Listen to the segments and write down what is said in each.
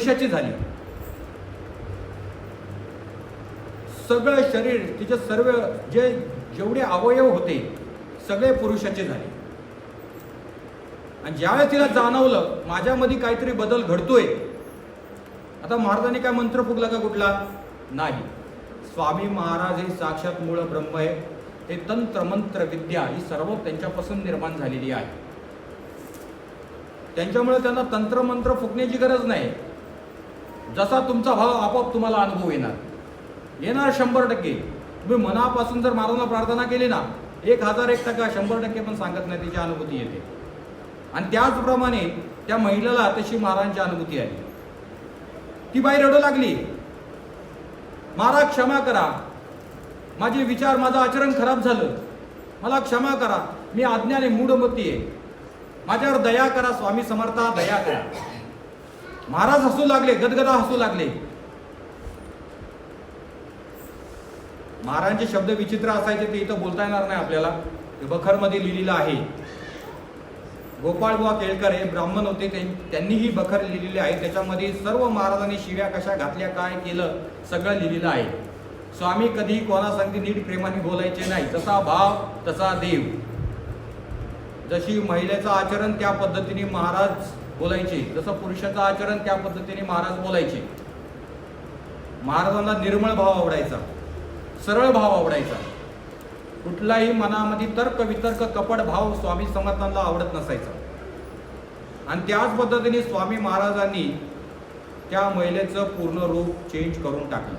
कशाची झाली? सगळं शरीर तिचे सर्व जे जेवढे अवयव होते सगळे पुरुषाचे झाले. आणि ज्यावेळेस तिला जाणवलं माझ्यामध्ये काहीतरी बदल घडतोय आता महाराजांनी काय मंत्र फुगला का कुठला? नाही. स्वामी महाराज हे साक्षात मूळ ब्रह्म आहे. हे तंत्र मंत्र विद्या ही सर्व त्यांच्यापासून निर्माण झालेली आहे. त्यांच्यामुळे त्यांना तंत्र मंत्र फुकण्याची गरज नाही. जसा तुमचा भाव आपोआप तुम्हाला अनुभव येणार. येणार शंभर टक्के. तुम्ही मनापासून जर महाराजांना प्रार्थना केली ना एक हजार एक टक्का शंभर टक्के पण सांगत नाही त्याची अनुभूती येते. आणि त्याचप्रमाणे त्या महिलेला तशी महाराजांची अनुभूती आली ती बाई रडू लागली. महाराज क्षमा करा. माझे विचार माझं आचरण खराब झालं. मला क्षमा करा. मी आज्ञाने मूढमती आहे. माझ्यावर दया करा स्वामी समर्था दया करा. महाराज हसू लागले गदगदा हसू लागले. महाराजांचे शब्द विचित्र असायचे ते इथं बोलता येणार नाही आपल्याला. ते बखरमध्ये लिहिलेलं आहे. गोपाळबुवा केळकर हे ब्राह्मण होते त्यांनी ही बखर लिहिलेली आहे. त्याच्यामध्ये सर्व महाराजांनी शिव्या कशा घातल्या काय केलं सगळं लिहिलेलं आहे. स्वामी कधी कोणासंगती नीट प्रेमाने बोलायचे नाही. जसा भाव तसा देव. जशी महिलेचं आचरण त्या पद्धतीने महाराज बोलायचे. जसं पुरुषाचं आचरण त्या पद्धतीने महाराज बोलायचे. महाराजांना निर्मळ भाव आवडायचा. सरळ भाव आवडायचा. कुठलाही मनामध्ये तर्क वितर्क कपट भाव स्वामी समर्थांना आवडत नसायचा. आणि त्याच पद्धतीने स्वामी महाराजांनी त्या महिलेचं पूर्ण रूप चेंज करून टाकलं.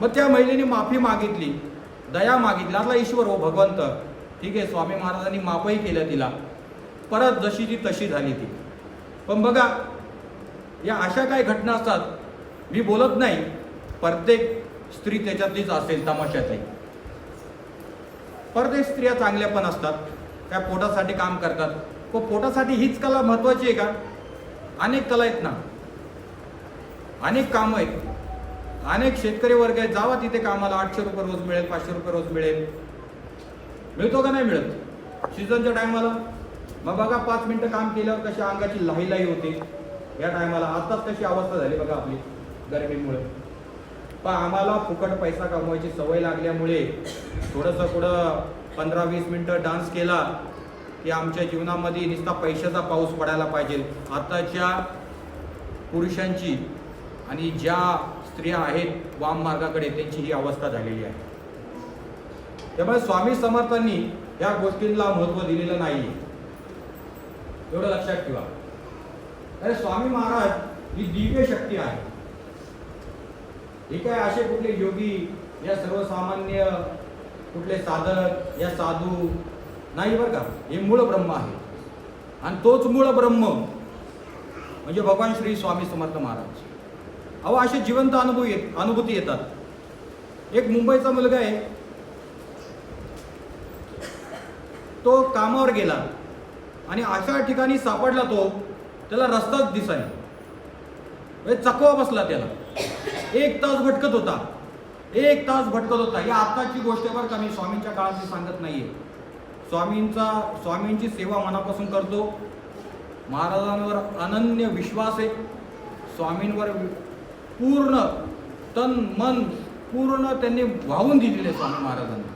मग त्या महिलेने माफी मागितली दया मागितली. आता ईश्वर हो भगवंत ठीक आहे स्वामी महाराजांनी माफही केलं तिला. परत जशी जी तशी झाली ती. पण बघा या अशा काही घटना असतात मी बोलत नाही प्रत्येक स्त्री त्याच्यातलीच असेल तमाशातली. प्रत्येक स्त्रिया चांगल्या पण असतात काय पोटासाठी काम करतात. पण पोटासाठी हीच कला महत्वाची आहे का? अनेक कला आहेत ना. अनेक कामं आहेत. अनेक शेतकरी वर्ग आहेत जावा तिथे कामाला आठशे रुपये रोज मिळेल पाचशे रुपये रोज मिळेल. मिळतो का नाही मिळत? सीझनच्या टायमाला मग बघा पाच मिनिटं काम केल्यावर कशी अंगाची लाही लाही होते. या टायमाला आताच कशी अवस्था झाली बघा आपली गरमीमुळे. पण आम्हाला फुकट पैसा कमवायची सवय लागल्यामुळे थोडंसं पुढं पंधरा वीस मिनटं डान्स केला की आमच्या जीवनामध्ये नुसता पैशाचा पाऊस पडायला पाहिजे. आताच्या पुरुषांची आणि ज्या स्त्रिया आहेत वाम मार्गाकडे त्यांची ही अवस्था झालेली आहे. त्यामुळे स्वामी समर्थांनी या गोष्टींना महत्त्व दिलेलं नाही एवढं लक्षात ठेवा. अरे स्वामी महाराज ही दिव्य शक्ती आहे. हे काय असे कुठले योगी या सर्वसामान्य कुठले साधक या साधू? नाही बरं का? हे मूळ ब्रह्म आहे. आणि तोच मूळ ब्रह्म म्हणजे भगवान श्री स्वामी समर्थ महाराज. अहो असे जिवंत अनुभव येत अनुभूती येतात. एक मुंबईचा मुलगा आहे. तो कामावर गेला. आणि अशा ठिकाणी सापडला तो त्याला रस्ताच दिसायला. म्हणजे चकवा बसला त्याला. एक तास भटकत होता. एक तास भटकत होता. ही आत्ताची गोष्ट बरं का मी स्वामींच्या काळातली सांगत नाहीये. स्वामींचा स्वामींची सेवा मनापासून करतो. महाराजांवर अनन्य विश्वास आहे. स्वामींवर पूर्ण तन मन पूर्ण त्यांनी वाहून दिलेले स्वामी महाराजांना.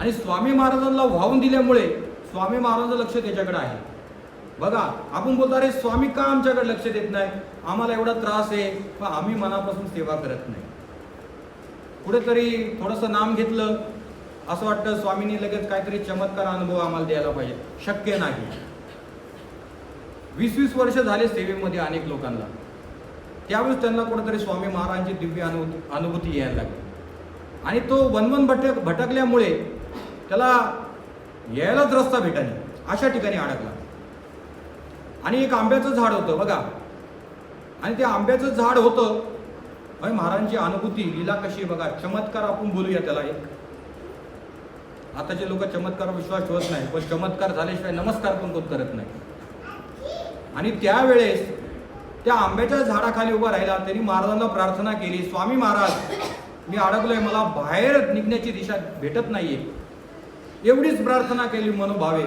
आणि स्वामी महाराजांना वाहून दिल्यामुळे स्वामी महाराजांचं लक्ष त्याच्याकडे आहे. बघा आपण बोलतो अरे स्वामी का आमच्याकडे लक्ष देत नाही? आम्हाला एवढा त्रास आहे. पण आम्ही मनापासून सेवा करत नाही. कुठेतरी थोडंसं नाम घेतलं असं वाटतं स्वामींनी लगेच काहीतरी चमत्कार अनुभव आम्हाला द्यायला पाहिजे. शक्य नाही. वीस वीस वर्ष झाले सेवेमध्ये अनेक लोकांना. त्यावेळेस त्यांना कुठेतरी स्वामी महाराजांची दिव्य अनु अनुभूती यायला लागली. आणि तो वनवन भटक भटकल्यामुळे त्याला यायलाच रस्ता भेटाने अशा ठिकाणी अडकला. आणि एक आंब्याचं झाड होतं बघा. आणि ते आंब्याचं झाड होतं. म्हणजे महाराजांची अनुभूती लीला कशी आहे बघा. चमत्कार आपण बोलूया त्याला एक. आताचे लोक चमत्कार विश्वास ठेवत नाही पण चमत्कार झाल्याशिवाय नमस्कार पण कोण करत नाही. आणि त्यावेळेस त्या आंब्याच्या झाडाखाली उभा राहिला त्यांनी महाराजांना प्रार्थना केली स्वामी महाराज मी अडकलोय मला बाहेर निघण्याची दिशा भेटत नाहीये. एवढीच प्रार्थना केली मनोभावे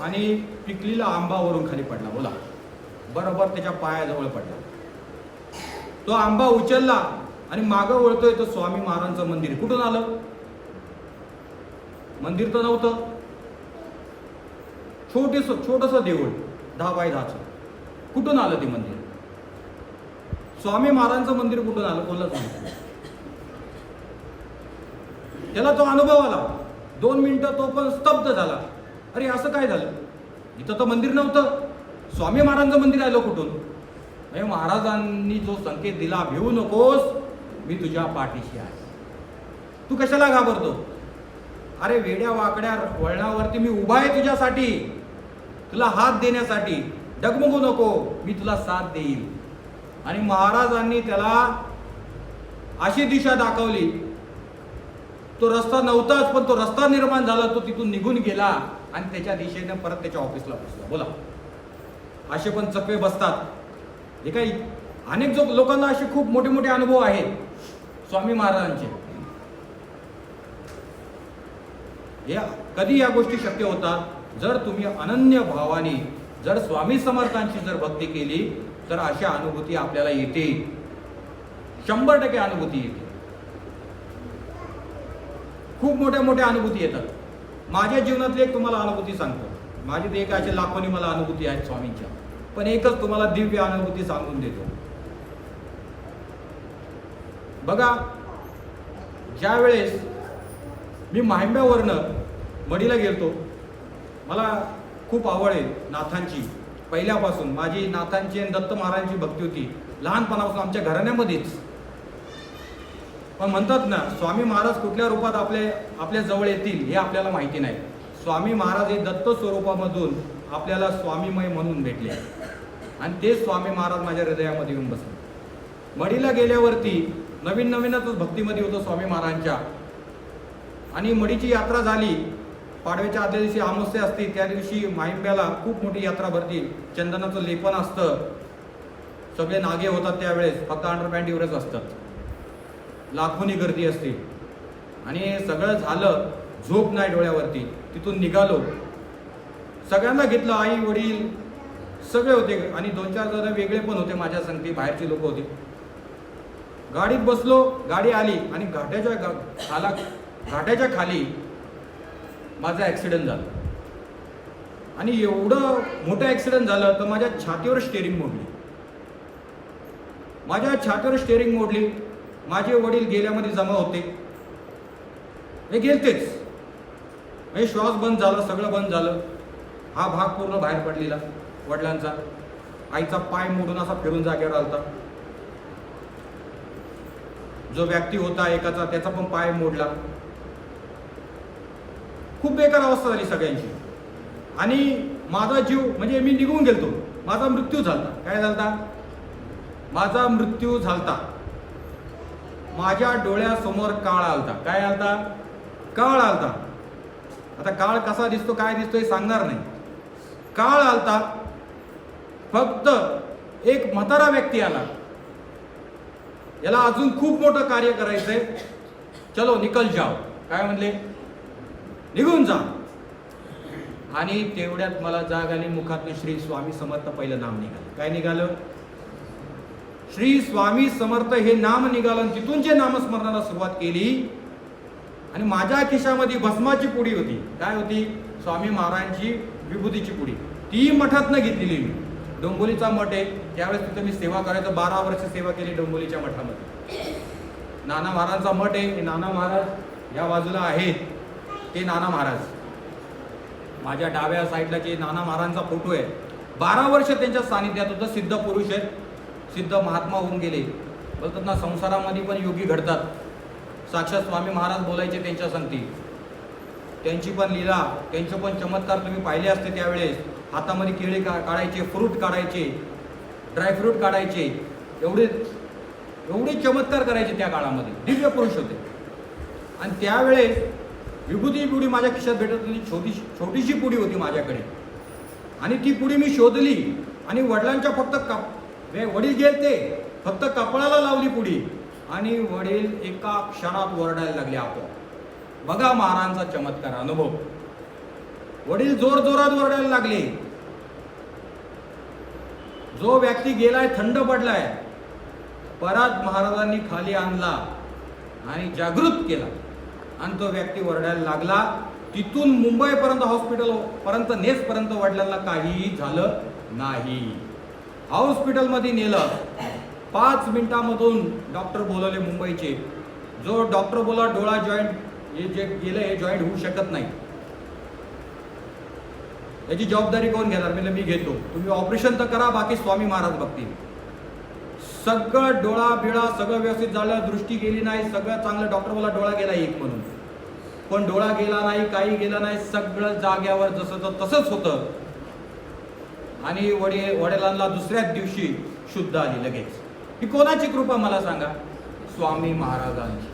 आणि पिकलेला आंबावरून खाली पडला. बोला. बरोबर त्याच्या पायाजवळ पडला. तो आंबा उचलला आणि मागं वळतोय तो स्वामी महाराजांचं मंदिर. कुठून आलं? मंदिर तर नव्हतं. छोटेस छोटस देऊळ दहा बाय दहाचं. कुठून आलं ते मंदिर? स्वामी महाराजांचं मंदिर कुठून आलं? कोणला त्याला तो अनुभव आला. दोन मिनटं तो पण स्तब्ध झाला. अरे असं काय झालं? इथं तर मंदिर नव्हतं. स्वामी महाराजांचं मंदिर आलं कुठून? म्हणजे महाराजांनी जो संकेत दिला भिवू नकोस मी तुझ्या पाठीशी आहे. तू कशाला घाबरतो? अरे वेड्या वाकड्या वळणावरती मी उभा आहे तुझ्यासाठी. तुला हात देण्यासाठी. डगमगू नको मी तुला साथ देईल आणि महाराजांनी त्याला अशी दिशा दाखवली तो रस्ता नव्हताच पण तो रस्ता निर्माण झाला तो तिथून निघून गेला आणि त्याच्या दिशेने परत त्याच्या ऑफिसला बसला बोला. असे पण चकवे बसतात. हे काही अनेक जो लोकांना असे खूप मोठे मोठे अनुभव आहेत. स्वामी महाराजांचे. या कधी या गोष्टी शक्य होतात जर तुम्ही अनन्य भावाने जर स्वामी समर्थांची जर भक्ती केली तर अशा अनुभूती आपल्याला येते शंभर टक्के अनुभूती येते खूप मोठ्या मोठ्या अनुभूती येतात. माझ्या जीवनातली एक तुम्हाला अनुभूती सांगतो. माझी ते एक असे लाखोनी मला अनुभूती आहेत स्वामींच्या. पण एकच तुम्हाला दिव्य अनुभूती सांगून देतो. बघा ज्या वेळेस मी माहिंब्यावरनं मडीला गेलतो मला खूप आवड आहे नाथांची. पहिल्यापासून माझी नाथांची आणि दत्त महाराजांची भक्ती होती. लहानपणापासून आमच्या घराण्यामध्येच. पण म्हणतात ना स्वामी महाराज कुठल्या रूपात आपले आपल्या जवळ येतील हे आपल्याला माहिती नाही. स्वामी महाराज हे दत्त स्वरूपामधून आपल्याला स्वामीमय म्हणून भेटले. आणि ते स्वामी महाराज माझ्या हृदयामध्ये येऊन बसले. मडीला गेल्यावरती नवीन नवीनच भक्तीमध्ये होतो स्वामी महाराजांच्या. आणि मडीची यात्रा झाली. पाडव्याच्या आदल्या दिवशी आमोस्या असते त्या दिवशी माहिंब्याला खूप मोठी यात्रा भरती. चंदनाचं लेपन असतं. सगळे नागे होतात त्यावेळेस फक्त अंडरपॅन्ट एवढंच असतात. लाखोनी गर्दी असते. आणि सगळं झालं झोप नाही डोळ्यावरती. तिथून निघालो. सगळ्यांना घेतलं आई वडील सगळे होते. आणि दोन चार जण वेगळे पण होते माझ्या संगती बाहेरची लोक होती. गाडीत बसलो गाडी आली आणि घाट्याच्या गा- खाला घाट्याच्या खाली माझा ॲक्सिडेंट झाला. आणि एवढं मोठं ॲक्सिडेंट झालं तर माझ्या छातीवर स्टेअरिंग मोडली. माझ्या छातीवर स्टेअरिंग मोडली. माझे वडील गेल्यामध्ये जमा होते. हे गेलतेच. म्हणजे श्वास बंद झाला सगळं बंद झालं. हा भाग पूर्ण बाहेर पडलेला वडिलांचा. आईचा पाय मोडून असा फिरून जागेवर आलता. जो व्यक्ती होता एकाचा त्याचा पण पाय मोडला. खूप बेकार अवस्था झाली सगळ्यांची. आणि माझा जीव म्हणजे मी निघून गेलतो. माझा मृत्यू झाला काय झालता? माझा मृत्यू झालता. माझ्या डोळ्यासमोर काळ आलता. काय आलता? काळ आलता. आता काळ कसा दिसतो काय दिसतो हे सांगणार नाही. काळ आलता. फक्त एक म्हातारा व्यक्ती आला. याला अजून खूप मोठं कार्य करायचंय. चलो निकल जाओ. काय म्हणले? निघून जा. आणि तेवढ्यात मला जाग आली. मुखातून श्री स्वामी समर्थ पहिलं नाम निघालं. काय निघालं? श्री स्वामी समर्थ हे नाम निघालं तिथून जे नामस्मरणाला सुरुवात केली आणि माझ्या खिशामध्ये भस्माची पुडी होती. काय होती? स्वामी महाराजांची विभूतीची पुडी. ती मठातनं घेतलेली मी. डोंबोलीचा मठ आहे. त्यावेळेस तिथं मी सेवा करायचं. बारा वर्ष सेवा केली डोंबोलीच्या मठामध्ये. नाना महाराजांचा मठ आहे. नाना महाराज या बाजूला आहेत. ते नाना महाराज. माझ्या डाव्या साईडला जे नाना महाराजांचा फोटो आहे. बारा वर्ष त्यांच्या सानिध्यात होतं. सिद्ध पुरुष आहेत. सिद्ध महात्मा होऊन गेले. बोलतात ना संसारामध्ये पण योगी घडतात. साक्षात स्वामी महाराज बोलायचे त्यांच्या संगती. त्यांची पण लीला त्यांचे पण चमत्कार तुम्ही पाहिले असते त्यावेळेस. हातामध्ये केळी का काढायचे फ्रूट काढायचे ड्रायफ्रूट काढायचे. एवढे एवढे चमत्कार करायचे त्या काळामध्ये. दिव्य पुरुष होते. आणि त्यावेळेस विभूती पुढी माझ्या खिशात भेटत होती. छोटी छोटीशी पुढी होती माझ्याकडे. आणि ती पुढी मी शोधली. आणि वडिलांच्या फक्त कप वे- वडील गेलते फक्त कपाळाला लावली पुढी. आणि वडील एका क्षणात ओरडायला लागले आपोआप. बघा महाराजांचा चमत्कार अनुभव. वडील जोर जोरात ओरडायला लागले. जो व्यक्ती गेलाय थंड पडलाय परत महाराजांनी खाली आणला आणि जागृत केला. आणि तो व्यक्ती ओरडायला लागला तिथून मुंबईपर्यंत हॉस्पिटल पर्यंत नेसपर्यंत वडिलांना काहीही झालं नाही. हॉस्पिटलमध्ये नेलं. पाच मिनिटामधून डॉक्टर बोलवले मुंबईचे. जो डॉक्टर बोला डोळा जॉईंट हे जे गेलं हे जॉईंट होऊ शकत नाही. याची जबाबदारी कोण घेणार? म्हणजे मी घेतो. तुम्ही ऑपरेशन तर करा बाकी स्वामी महाराज बघतील. सगळं डोळा बिळा सगळं व्यवस्थित झालं दृष्टी गेली नाही सगळं चांगलं. डॉक्टर बोला डोळा गेला एक म्हणून. पण डोळा गेला नाही काही गेला नाही सगळं जाग्यावर जसं तसंच होतं. आणि वडील वडिलांना दुसऱ्याच दिवशी शुद्ध आली लगेच. ही कोणाची कृपा मला सांगा? स्वामी महाराजांची.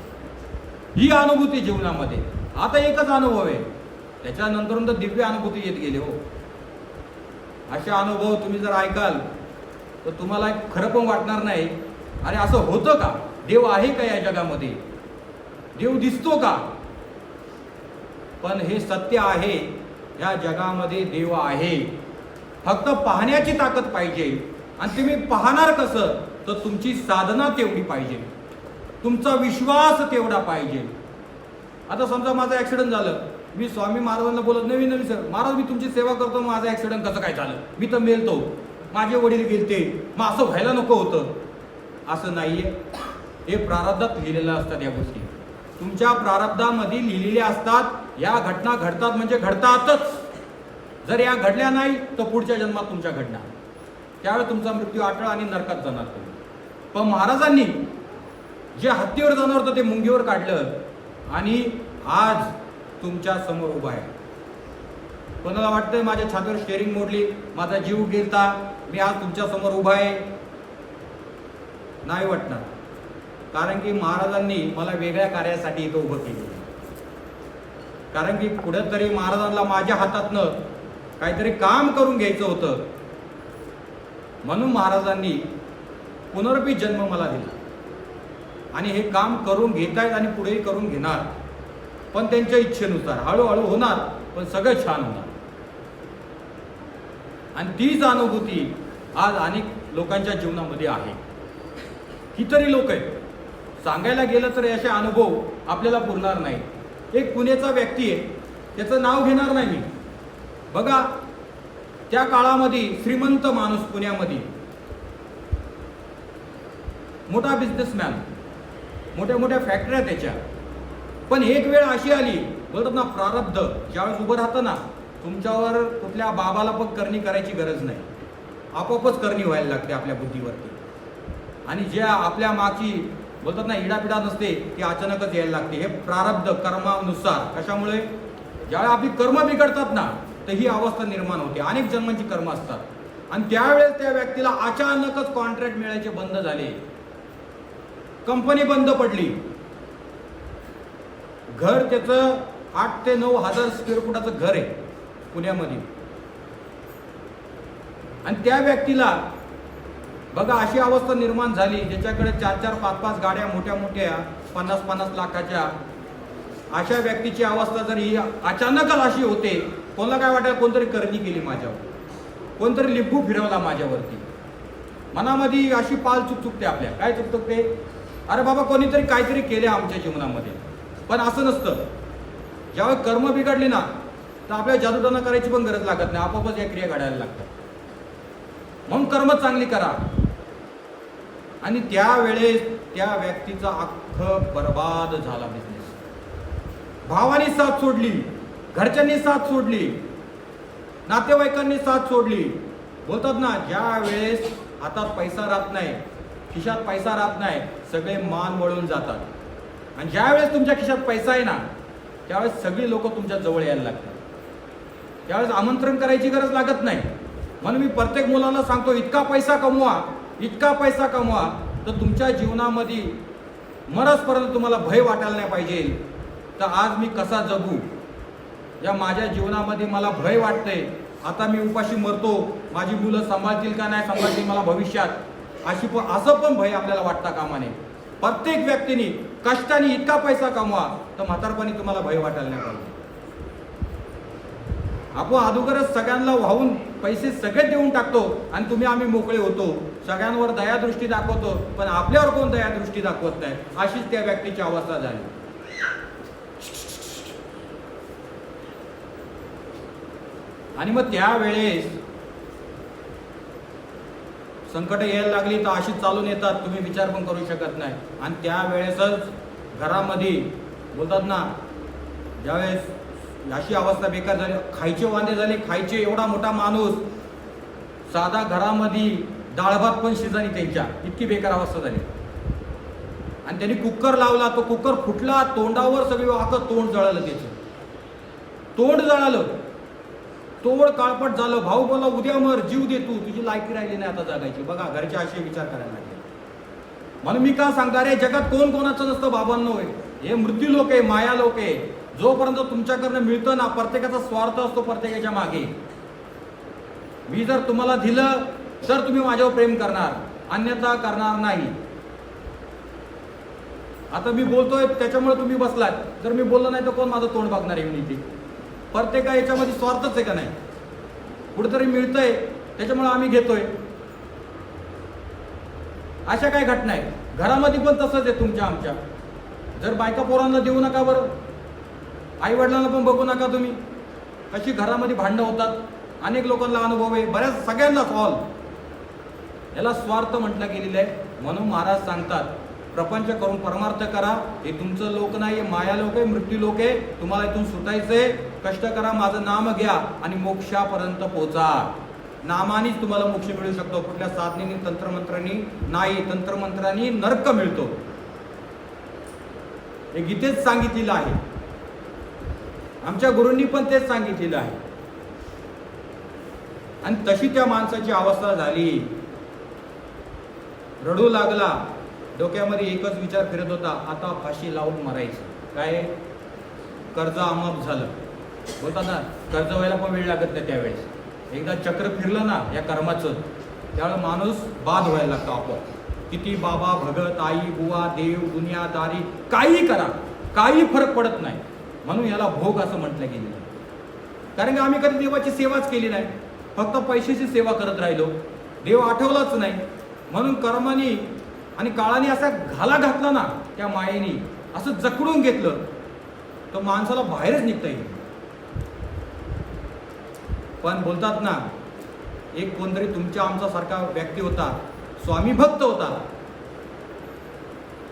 ही अनुभूती जीवनामध्ये. आता एकच अनुभव आहे. त्याच्यानंतर तर दिव्य अनुभूती येत गेले हो. असे अनुभव तुम्ही जर ऐकाल तर तुम्हाला एक खरं पण वाटणार नाही. अरे असं होतं का? देव आहे का या जगामध्ये? देव दिसतो का? पण हे सत्य आहे. या जगामध्ये देव आहे. फक्त पाहण्याची ताकद पाहिजे. आणि तुम्ही पाहणार कसं तर तुमची साधना तेवढी पाहिजे. तुमचा विश्वास तेवढा पाहिजे. आता समजा माझा ॲक्सिडंट झालं. मी स्वामी महाराजांना बोलत नवीन नवीन सर महाराज मी तुमची सेवा करतो. माझा ॲक्सिडंट कसं काय झालं? मी तर मेलतो. माझे वडील गेलते. मग असं व्हायला नको होतं. असं नाही आहे हे प्रारब्धात लिहिलेलं असतात या गोष्टी. तुमच्या प्रारब्धामध्ये लिहिलेल्या असतात या घटना घडतात म्हणजे घडतातच. जर या घडल्या नाही तर पुढच्या जन्मात तुमच्या घडणार. त्यावेळी तुमचा मृत्यू अटळ आणि नरकात जाणार तुम्ही. पण महाराजांनी जे हत्तीवर जाणार होतं ते मुंगीवर काढलं आणि आज तुमच्यासमोर उभा आहे. कोणाला वाटतंय माझ्या छातीवर शेअरिंग मोडली? माझा जीव गेलता मी आज तुमच्यासमोर उभा आहे? नाही वाटणार. कारण की महाराजांनी मला वेगळ्या कार्यासाठी इथं उभं केलं कारण की कुठेतरी महाराजांना माझ्या हातातनं काहीतरी काम करून घ्यायचं होतं. म्हणून महाराजांनी पुनर्पी जन्म मला दिला. आणि हे काम करून घेत आहेत आणि पुढेही करून घेणार. पण त्यांच्या इच्छेनुसार हळूहळू होणार पण सगळं छान होणार. आणि तीच अनुभूती आज अनेक लोकांच्या जीवनामध्ये आहे. कितीतरी लोक आहेत. सांगायला गेलं तर असे अनुभव आपल्याला पुरणार नाही एक पुण्याचा व्यक्ती आहे. त्याचं नाव घेणार नाही मी. बघा त्या काळामध्ये श्रीमंत माणूस पुण्यामध्ये. मोठा बिझनेसमॅन मोठ्या मोठ्या फॅक्टऱ्या त्याच्या. पण एक वेळ अशी आली बोलतात ना प्रारब्ध. ज्यावेळेस उभं राहतं ना तुमच्यावर कुठल्या बाबाला पण करणी करायची गरज नाही. आपोआपच करणी व्हायला लागते आपल्या बुद्धीवरती. आणि ज्या आपल्या मागची बोलतात ना इडापिडा नसते ती अचानकच यायला लागते. हे प्रारब्ध कर्मानुसार. कशामुळे? ज्यावेळेस आपली कर्म बिघडतात ना तर ही अवस्था निर्माण होते. अनेक जन्मांची कर्म असतात. आणि त्यावेळेस त्या व्यक्तीला अचानकच कॉन्ट्रॅक्ट मिळायचे बंद झाले. कंपनी बंद पडली. घर त्याचं आठ ते नऊ हजार स्क्वेअर फुटाचं घर आहे पुण्यामध्ये. आणि त्या व्यक्तीला बघा अशी अवस्था निर्माण झाली ज्याच्याकडे चार चार पाच पाच गाड्या मोठ्या मोठ्या पन्नास पन्नास लाखाच्या अशा व्यक्तीची अवस्था जर ही अचानकच अशी होते कोणाला काय वाटायला कोणतरी करणी केली माझ्यावर. कोणतरी लिंबू फिरवला माझ्यावरती. मनामध्ये अशी पाल चुक चुकते आपल्या. काय चुक चुकते अरे बाबा कोणीतरी काहीतरी केले आमच्या जीवनामध्ये. पण असं नसतं. ज्यावेळी कर्म बिघडली ना तर आपल्या जादूटोना करायची पण गरज लागत नाही. आपोआपच या क्रिया घडायला लागतात. म्हणून कर्म चांगली करा. आणि त्यावेळेस त्या व्यक्तीचा अख्ख बर्बाद झाला बिझनेस भावानी साथ सोडली. घरच्यांनी साथ सोडली. नातेवाईकांनी साथ सोडली. बोलतात ना ज्या वेळेस हातात पैसा राहत नाही खिशात पैसा राहत नाही सगळे मान वळून जातात. आणि ज्या वेळेस तुमच्या खिशात पैसा आहे ना त्यावेळेस सगळी लोक तुमच्या जवळ यायला लागतात. त्यावेळेस आमंत्रण करायची गरज लागत नाही. म्हणून मी प्रत्येक मुलाला सांगतो इतका पैसा कमवा इतका पैसा कमवा तर तुमच्या जीवनामध्ये मरसपर्यंत तुम्हाला भय वाटायला नाही पाहिजे. तर आज मी कसा जगू? या माझ्या जीवनामध्ये मला भय वाटतंय. आता मी उपाशी मरतो. माझी मुलं सांभाळतील का नाही सांभाळतील मला भविष्यात? अशी पण असं पण भय आपल्याला वाटता कामा नये प्रत्येक व्यक्तीने कष्टाने इतका पैसा कमवा तर म्हातारपणी तुम्हाला भय वाटायला नाही पाहिजे. आपण अगोदरच सगळ्यांना वाहून पैसे सगळे देऊन टाकतो आणि तुम्ही आम्ही मोकळे होतो. सगळ्यांवर दयादृष्टी दाखवतो पण आपल्यावर कोण दयादृष्टी दाखवत नाही? अशीच त्या व्यक्तीची अवस्था झाली. आणि मग त्यावेळेस संकट यायला लागली तर अशीच चालून येतात तुम्ही विचार पण करू शकत नाही. आणि त्यावेळेसच घरामध्ये बोलतात ना ज्यावेळेस अशी अवस्था बेकार झाली खायचे वांदे झाले खायचे एवढा मोठा माणूस साधा घरामध्ये डाळ भात पण शिजानी त्यांच्या इतकी बेकार अवस्था झाली. आणि त्यांनी कुकर लावला तो कुकर फुटला तोंडावर सगळी वाकत तोंड जळालं त्याचं. तोंड जळालं. तोड काळपट झालं भाऊ बोला उद्या मर जीव दे तू. तुझी लायकी राहिली नाही आता जगायची. बघा घरचे असे विचार करायला लागले. म्हणून मी का सांगता आहे जगात कोण कोणाचं नसतं बाबांनो हे. मृत्यू लोक आहे माया लोक आहे. जोपर्यंत तुमच्याकडनं मिळतं ना प्रत्येकाचा स्वार्थ असतो प्रत्येकाच्या मागे. मी जर तुम्हाला दिलं तर तुम्ही माझ्यावर प्रेम करणार. अन्यथा करणार नाही. आता मी बोलतोय त्याच्यामुळे तुम्ही बसलात. जर मी बोललो नाही तर कोण माझं तोंड बघणार आहे इथे प्रत्येका याच्यामध्ये स्वार्थच आहे का नाही? कुठेतरी मिळतंय त्याच्यामुळे आम्ही घेतोय. अशा काय घटना आहेत. घरामध्ये पण तसंच आहे तुमच्या आमच्या. जर बायका पोरांना देऊ नका बरं आई वडिलांना पण बघू नका तुम्ही. कशी घरामध्ये भांडणं होतात. अनेक लोकांना अनुभव आहे. बऱ्याच सगळ्यांनाच हॉल याला स्वार्थ म्हटलं गेलेलं आहे. म्हणून महाराज सांगतात प्रपंच करून परमार्थ करा. हे तुमचं लोक नाही माया लोक आहे मृत्यू लोक आहे. तुम्हाला इथून सुटायचंय. कष्ट करा माझं नाम घ्या आणि मोक्षापर्यंत पोहोचा नामानेच तुम्हाला मोक्ष मिळू शकतो. कुठल्या साधनेनी तंत्रमंत्रांनी नाही. तंत्रमंत्रांनी नर्क मिळतो. हे गीतेच सांगितलेलं आहे. आमच्या गुरूंनी पण तेच सांगितलेलं आहे. आणि तशी त्या माणसाची अवस्था झाली. रडू लागला. डोक्यामध्ये एकच विचार फिरत होता आता फाशी लावून मरायची. काय? कर्ज अमाप झालं. बोलता ना कर्ज व्हायला पण वेळ लागत नाही त्यावेळेस. एकदा चक्र फिरलं ना या कर्माचं त्यावेळेला माणूस बाद व्हायला लागतो आपण किती बाबा भगत आई बुवा देव दुनियादारी काही करा. काही फरक पडत नाही. म्हणून याला भोग असं म्हटलं गेलेलं आहे. कारण की आम्ही कधी देवाची सेवाच केली नाही. फक्त पैशाची सेवा करत राहिलो. देव आठवलाच नाही. म्हणून कर्माने आणि काळाने असा घाला घातला ना त्या मायेने असं जकडून घेतलं तर माणसाला बाहेरच निघता येईल. पण बोलतात ना एक कोणतरी तुमच्या आमचा सारखा व्यक्ती होता स्वामी भक्त होता.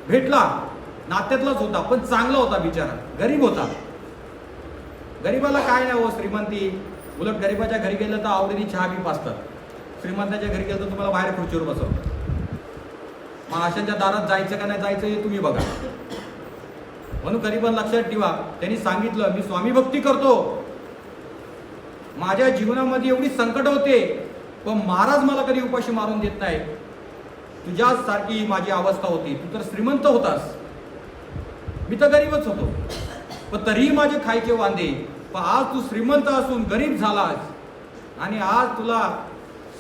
भेटला नात्यातलाच होता पण चांगला होता बिचारा गरीब होता. गरीबाला काय नाही हो श्रीमंती. उलट गरीबाच्या घरी गेलं तर आवडीने चहा बी पाचतात श्रीमंताच्या घरी गेलं तर तुम्हाला बाहेर खुर्चीवर बसवतात. मग अशांच्या दारात जायचं का नाही जायचं हे तुम्ही बघा. म्हणून गरीबांना लक्षात ठेवा. त्यांनी सांगितलं मी स्वामी भक्ती करतो. माझ्या जीवनामध्ये एवढी संकट होते पण महाराज मला कधी उपाशी मारून देत नाही. तुझ्याच सारखी माझी अवस्था होती. तू तर श्रीमंत होतास. मी तर गरीबच होतो. पण तरीही माझे खायचे वांदे. पण आज तू श्रीमंत असून गरीब झालास. आणि आज तुला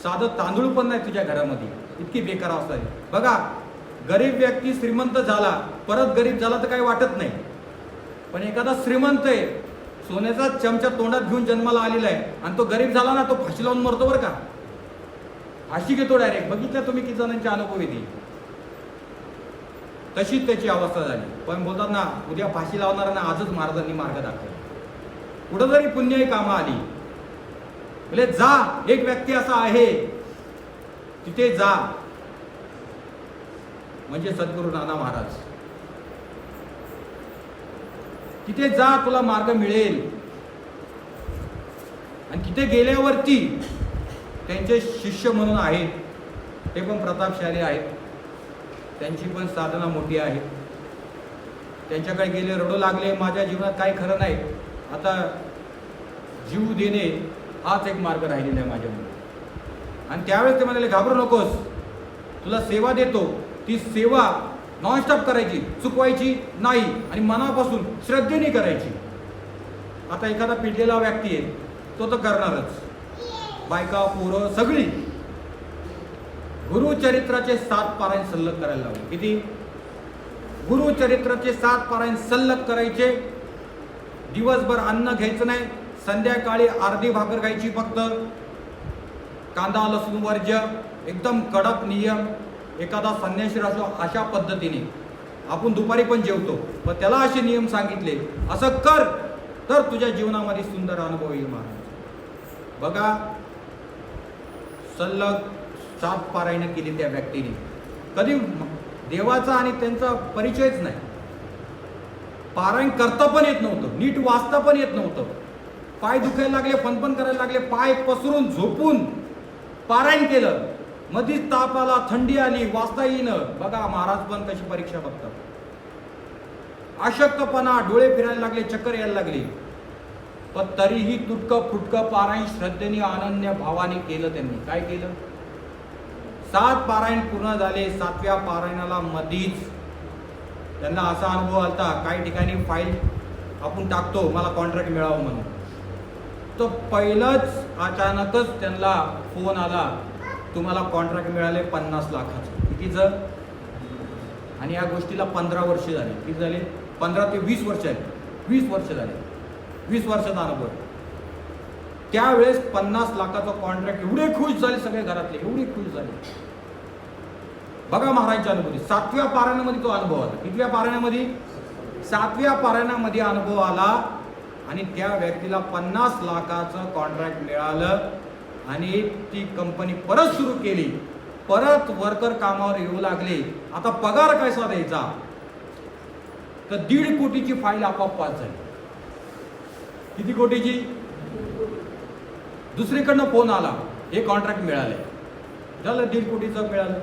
साधं तांदूळ पण नाही तुझ्या घरामध्ये. इतकी बेकार अवस्था आहे. बघा गरीब व्यक्ती श्रीमंत झाला परत गरीब झाला तर काही वाटत नाही. पण एखादा श्रीमंत आहे सोन्याचा चमचा तोंडात घेऊन जन्माला आलेला आहे आणि तो गरीब झाला ना तो फाशी लावून मरतो बरं का? फाशी घेतो डायरेक्ट बघितलं तुम्ही किती जणांची अनुभव येते तशीच त्याची अवस्था झाली. पण बोलतात ना उद्या फाशी लावणाऱ्यांना आजच महाराजांनी मार्ग दाखवला. कुठंतरी पुण्यही कामं आली म्हणजे जा एक व्यक्ती असा आहे तिथे जा. म्हणजे सद्गुरू नाना महाराज. तिथे जा तुला मार्ग मिळेल. आणि तिथे गेल्यावरती त्यांचे शिष्य म्हणून आहेत. ते पण प्रतापशाली आहेत. त्यांची पण साधना मोठी आहे. त्यांच्याकडे गेले रडू लागले माझ्या जीवनात काही खरं नाही. आता जीव देणे हाच एक मार्ग राहिलेला आहे माझ्यामध्ये आणि त्यावेळेस ते म्हणाले घाबरू नकोस. तुला सेवा देतो. ती सेवा नॉनस्टॉप करायची चुकवायची नाही आणि मनापासून श्रद्धेने करायची. आता एखादा पिडलेला व्यक्ती आहे तो तर करणारच. बायका पोरं सगळी. गुरुचरित्राचे सात पारायण सल्लग करायला लावले. किती? गुरुचरित्राचे सात पारायण सल्लग करायचे. दिवसभर अन्न घ्यायचं नाही संध्याकाळी अर्धी भाकर खायची फक्त. कांदा लसूण वर्ज्य एकदम कडक नियम. एखादा संन्याशी असो अशा पद्धतीने. आपण दुपारी पण जेवतो पण त्याला असे नियम सांगितले असं कर तर तुझ्या जीवनामध्ये सुंदर अनुभव येईल महाराज. बघा सलग सात पारायण केली त्या व्यक्तीने. कधी देवाचा आणि त्यांचा परिचयच नाही. पारायण करता पण येत नव्हतं नीट वाचता पण येत नव्हतं. पाय दुखायला लागले फनफन करायला लागले पाय पसरून झोपून पारायण केलं. मधीच ताप आला थंडी आली वाचता येईन. बघा महाराज पण कशी परीक्षा बघतात. अशक्तपणा डोळे फिरायला लागले चक्कर यायला लागली. पण तरीही तुटकं फुटकं पारायण श्रद्धेने अनन्य भावाने केलं त्यांनी. काय केलं? सात पारायण पूर्ण झाले सातव्या पारायणाला मधीच. त्यांना असा अनुभव आलता काही ठिकाणी फाईल आपण टाकतो मला कॉन्ट्रॅक्ट मिळावं म्हणून. तर पहिलंच अचानकच त्यांना फोन आला. तुम्हाला कॉन्ट्रॅक्ट मिळाले पन्नास लाखाचं. कितीचं आणि या गोष्टीला पंधरा वर्ष झाली. किती झाले? पंधरा ते वीस वर्ष आहेत. वीस वर्ष झाले. वीस वर्षाचा अनुभव त्यावेळेस पन्नास लाखाचा कॉन्ट्रॅक्ट एवढे खुश झाले सगळे घरातले. एवढे खुश झाले. बघा महाराजच्या अनुभूती. सातव्या पारायणामध्ये तो अनुभव आला. कितव्या पारायणामध्ये? सातव्या पारायणामध्ये अनुभव आला. आणि त्या व्यक्तीला पन्नास लाखाचं कॉन्ट्रॅक्ट मिळालं. आणि ती कंपनी परत सुरू केली. परत वर्कर कामावर येऊ लागले. आता पगार कसा द्यायचा? तर दीड कोटीची फाईल आपोआप पास झाली. किती कोटीची? दुसरीकडनं फोन आला. हे कॉन्ट्रॅक्ट मिळाले. झालं दीड कोटीचं मिळालं.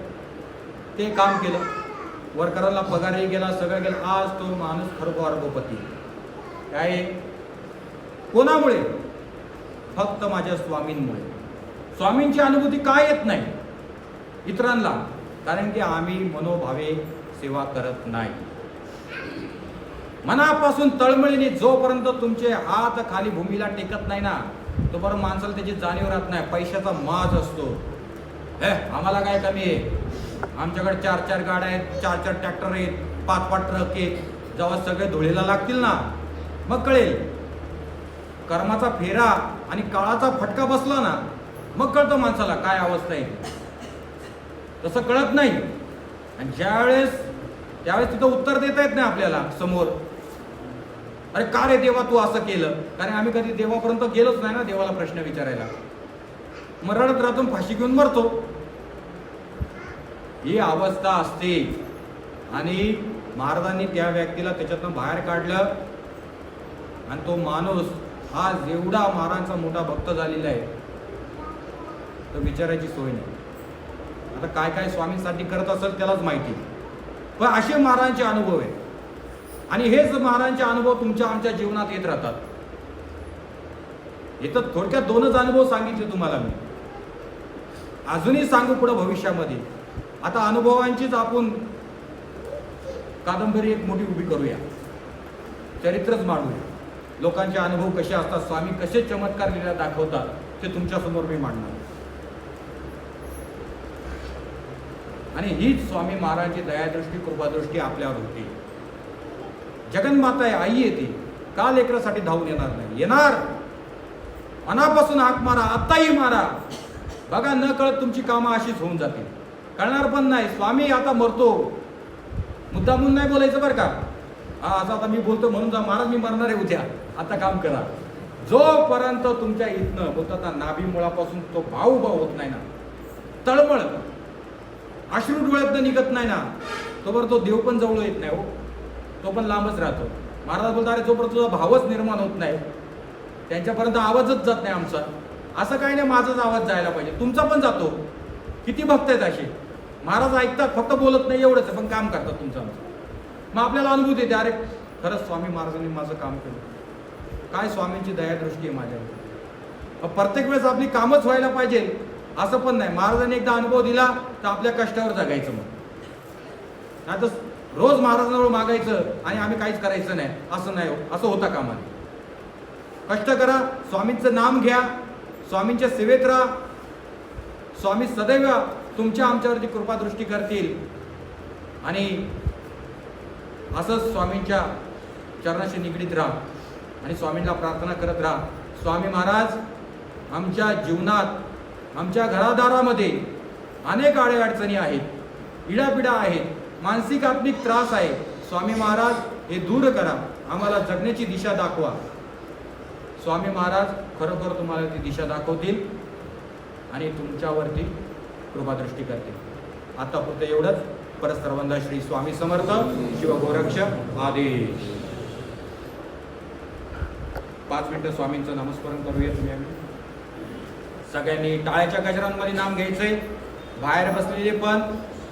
ते काम केलं. वर्करांना पगारही गेला सगळं गेलं. आज तो माणूस खरोखर अर्भपती काय? कोणामुळे? फक्त माझ्या स्वामींमुळे. स्वामींची अनुभूती काय येत नाही? इतरांना. कारण की आम्ही मनोभावे सेवा करत नाही. मनापासून तळमळीने जोपर्यंत तुमचे हात खाली भूमीला टेकत नाही ना तोपर्यंत माणसाला त्याची जाणीव राहत नाही. पैशाचा माज असतो. हे आम्हाला काय कमी आहे? आमच्याकडे चार चार गाड्या आहेत चार चार ट्रॅक्टर आहेत पाच पाच ट्रक आहेत. जेव्हा सगळे धुळीला लागतील ना मग कळेल. कर्माचा फेरा आणि काळाचा फटका बसला ना मग कळतं माणसाला काय अवस्था आहे. तसं कळत नाही. आणि ज्यावेळेस त्यावेळेस तिथं उत्तर देता येत नाही आपल्याला समोर. अरे का रे देवा तू असं केलं? कारण आम्ही कधी देवापर्यंत गेलोच नाही ना देवाला प्रश्न विचारायला. मग रडत फाशी घेऊन मरतो. ही अवस्था असते. आणि महाराजांनी त्या व्यक्तीला त्याच्यातनं बाहेर काढलं. आणि तो माणूस हा जेवढा महाराजांचा मोठा भक्त झालेला आहे तर विचारायची सोय नाही. आता काय काय स्वामींसाठी करत असेल त्यालाच माहिती. पण असे महाराजांचे अनुभव आहे आणि हेच महाराजांचे अनुभव तुमच्या आमच्या जीवनात येत राहतात. इथं थोडक्यात दोनच अनुभव सांगितले तुम्हाला मी. अजूनही सांगू पुढं भविष्यामध्ये. आता अनुभवांचीच आपण कादंबरी एक मोठी उभी करूया. चरित्रच मांडूया. लोकांचे अनुभव कसे असतात स्वामी कसे चमत्कार लिहिला दाखवतात ते तुमच्यासमोर मी मांडणार. आणि हीच स्वामी महाराजांची दयादृष्टी कृपादृष्टी आपल्यावर होती. जगन्माता आहे आई येते का लेकरासाठी धावून येणार नाही? येणार. मनापासून हाक मारा आत्ताही मारा. बघा न कळत तुमची कामं अशीच होऊन जातील. कळणार पण नाही. स्वामी आता मरतो. मुद्दामून नाही बोलायचं बरं का? हा असं आता मी बोलतो म्हणून जा. महाराज मी मरणार आहे उद्या. आता काम करा. जोपर्यंत तुमच्या इथनं बोलतात ना नाभी मुळापासून तो भाऊ भाऊ होत नाही ना. तळमळ. अश्रू डोळ्यातनं निघत नाही ना. तोवर तो देव पण जवळ येत नाही हो. तो पण लांबच राहतो. महाराज बोलतो अरे जोपर्यंत तुझा भावच निर्माण होत नाही त्यांच्यापर्यंत आवाजच जात नाही आमचा. असं काही नाही माझाच आवाज जायला पाहिजे. तुमचा पण जातो. किती भक्त आहेत असे महाराज ऐकतात फक्त बोलत नाही एवढंच पण काम करतात तुमचं आमचं. मग आपल्याला अनुभूत येते अरे खरंच स्वामी महाराजांनी माझं काम केलं. काय स्वामींची दयादृष्टी आहे माझ्यावर. प्रत्येक वेळेस आपली कामच व्हायला पाहिजे. असं पण नाही. महाराजांनी एकदा अनुभव दिला तर आपल्या कष्टावर जगायचं मग. नाही तर रोज महाराजांवर मागायचं आणि आम्ही काहीच करायचं नाही. असं नाही हो. असं होता कामा कष्ट करा स्वामींचं नाम घ्या स्वामींच्या सेवेत राहा. स्वामी सदैव तुमच्या आमच्यावरती कृपादृष्टी करतील. आणि असंच स्वामींच्या चरणाशी निगडीत राहा. आणि स्वामींना प्रार्थना करत राहा. स्वामी महाराज आमच्या जीवनात आमच्या घरादारामध्ये अनेक अडीअडचणी आहेत इडापिडा आहेत मानसिक आत्मिक त्रास आहे. स्वामी महाराज हे दूर करा. आम्हाला जगण्याची दिशा दाखवा. स्वामी महाराज खरोखर तुम्हाला ती दिशा दाखवतील आणि तुमच्यावरती कृपादृष्टी करतील. आता फक्त एवढंच. परस्त्रबंध श्री स्वामी समर्थ शिवगोरक्ष आदेश पाच मिनटं स्वामींचं नमस्करण करूया तुम्ही आम्ही. सगळ्यांनी टाळ्याच्या गजरांमध्ये नाम घ्यायचंय. बाहेर बसलेले पण